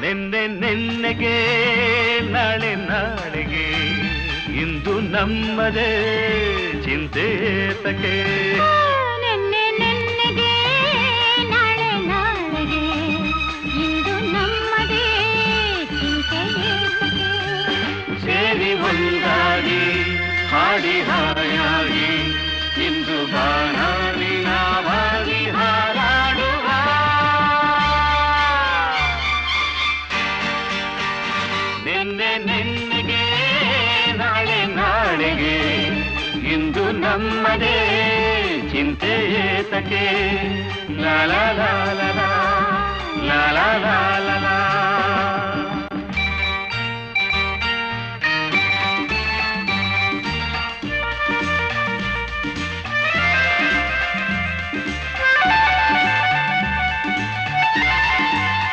ನಿನ್ನೆ ನಿನ್ನೆಗೆ ನಾಳೆ ನಾಳೆಗೆ. ಇಂದು ನಮ್ಮದೇ ಚಿಂತೆ ತಕೆ ಸೇರಿ ಹಾಡಿ ಹಾಯಾಗಿ ಇಂದು ಬಾ ನಿನ್ನೆ ನಿನ್ನೆಗೆ ನಾಳೆ ನಾಳೆಗೆ ಇಂದು ನಮ್ಮದೇ ಚಿಂತೆ ಏತಕ್ಕೆ ಲಾಲ ಲಾಲ